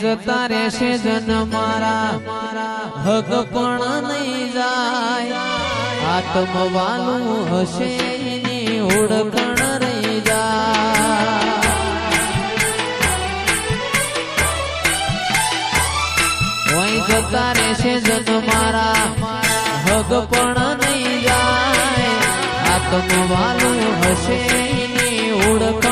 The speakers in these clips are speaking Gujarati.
જતા રહેશે જન મારા હગ પણ નહીં જાય. આત્મવાલું હશે એની ઓળખણ રહી જાય. ઓય જતા રહેશે જન મારા હગ પણ નહીં જાય. આત્મવાલું હશે એની ઓળખણ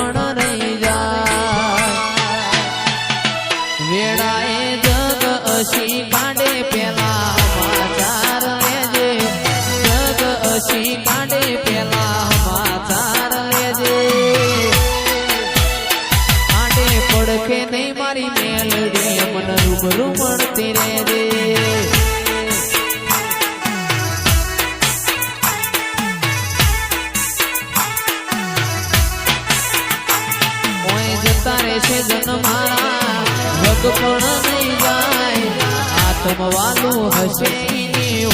પડખે નહીં મારી મેલડી મન રૂબરૂ મળતી રે. જતા રહેશે જન મારા ભગ પણ નહીં જાય. આત્મવાલું હશે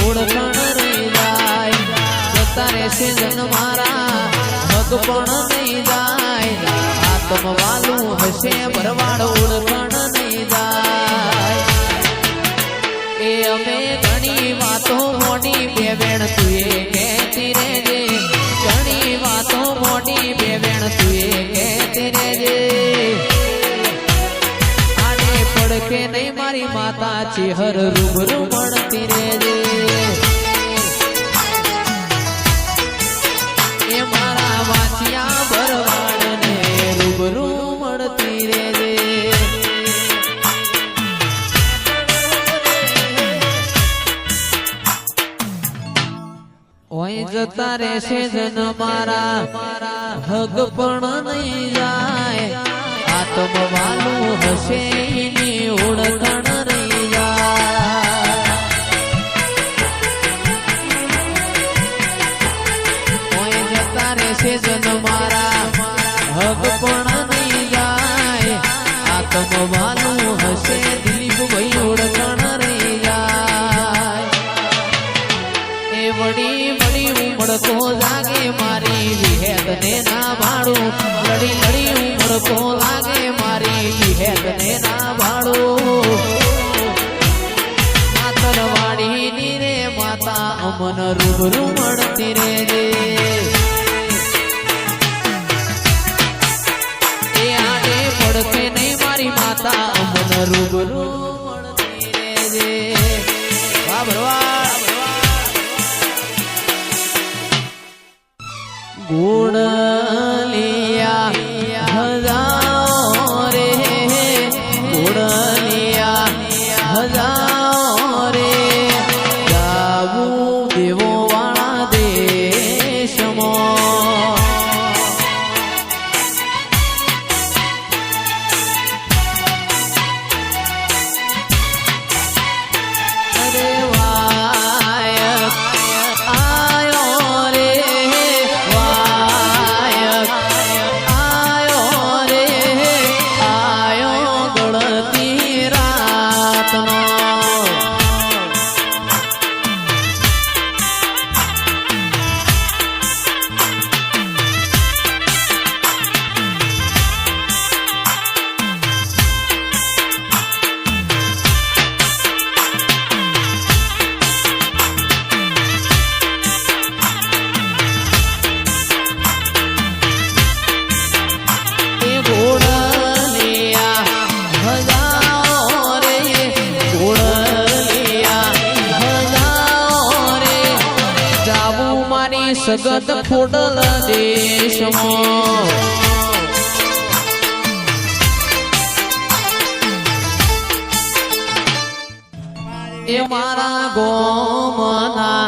ઓળખણ રહી જાય. જતા રહેશે જન મારા ભગ પણ નહીં જાય. આત્મવાલું હશે, ભરવાડો ઓળખણ નહીં જાય. એ અમે ઘણી વાતો મોટી બે બેણ તું એ કહેતી રહેજે. ઘણી વાતો મોટી બે બેણ તું એ કહેતી રહેજે. આને પડકે નહીં મારી માતા, ચેહર રૂબરૂ મળતી રહેશે જન મારા. હગ પણ નહીં વડી વડી લાગે મારી વિહેત ને ના ભાડું. લડી લડી ઉમળકો લાગે મારી વિહેત ને ના ભાડું. માતરવાડી ની રે, માતા અમન રૂબરૂ મળતી રે રે. પડકે નહીં મારી માતા અમન રૂબરૂ. સગત ખોડલ દેશમાં. એ મારા ગોમના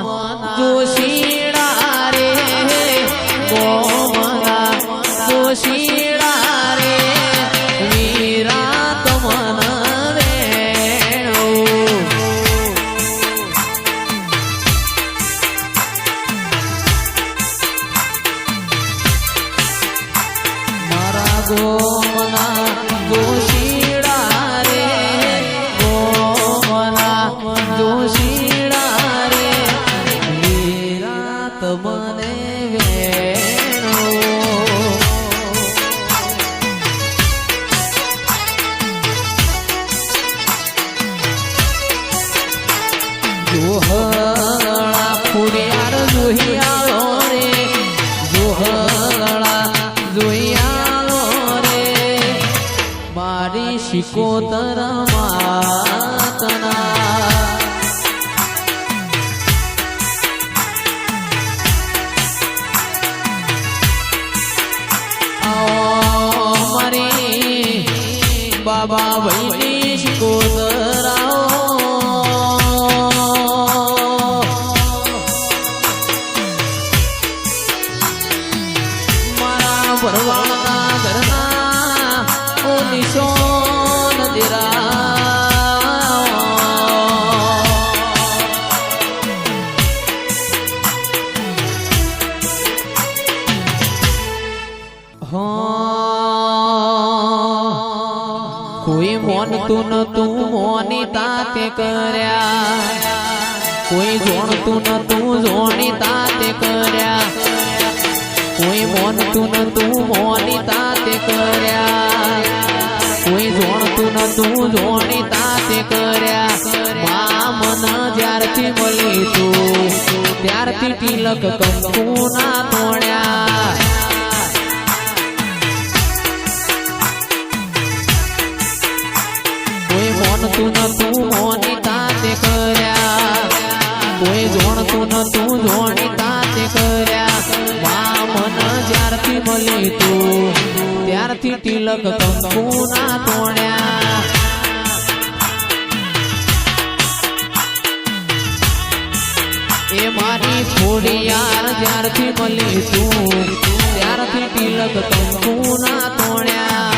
ગોમના જોશીડા શિકોતર માતના બાબા ભાઈની શિકોતરાઓ મારા ભરવાના ઘરના ઓ હા કોઈ મોનતું નતું મોની તાતે કર્યા. કોઈ જોણતું નતું જોણી તાતે કર્યા. કોઈ મોનતું નતું મોની તાતે કર્યા. કોઈ જોણતું નતું જોણી તાતે કર્યા. મન જ્યારથી મળી તું, ત્યારથી તિલક કંકુ ના તોડ્યા. કોઈ મોનતું નતું મોની તાતે કર્યા. કોઈ જોણતું નતું જોણી તાતે કર્યા. મા મન જ્યારથી મળી તું ત્યારથી તિલક કંકુ ના તોડ્યા. એ મારી ખોડિયાર જ્યારથી મળી તું ત્યારથી તિલક કંકુ ના તોડ્યા.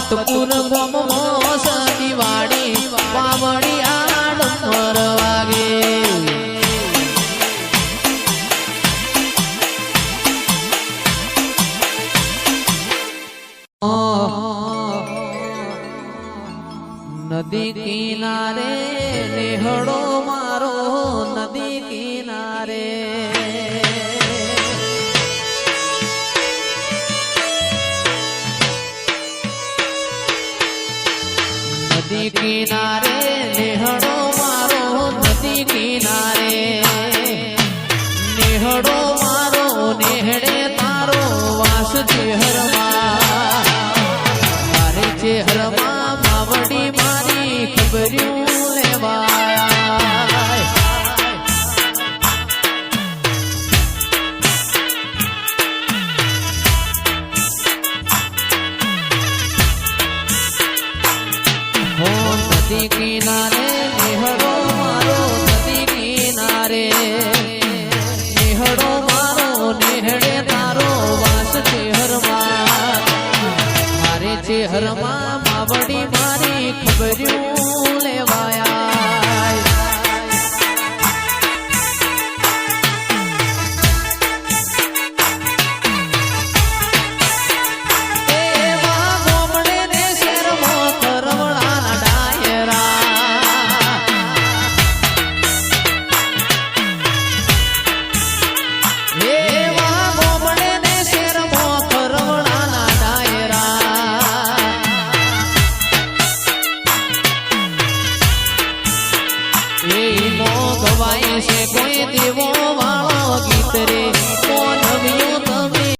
મારા કતપુર ગમો દિવાળી પાવડી આડમર વાગે. નદી કિનારે નેહડો મારો નદી કિનારે. નદી નદી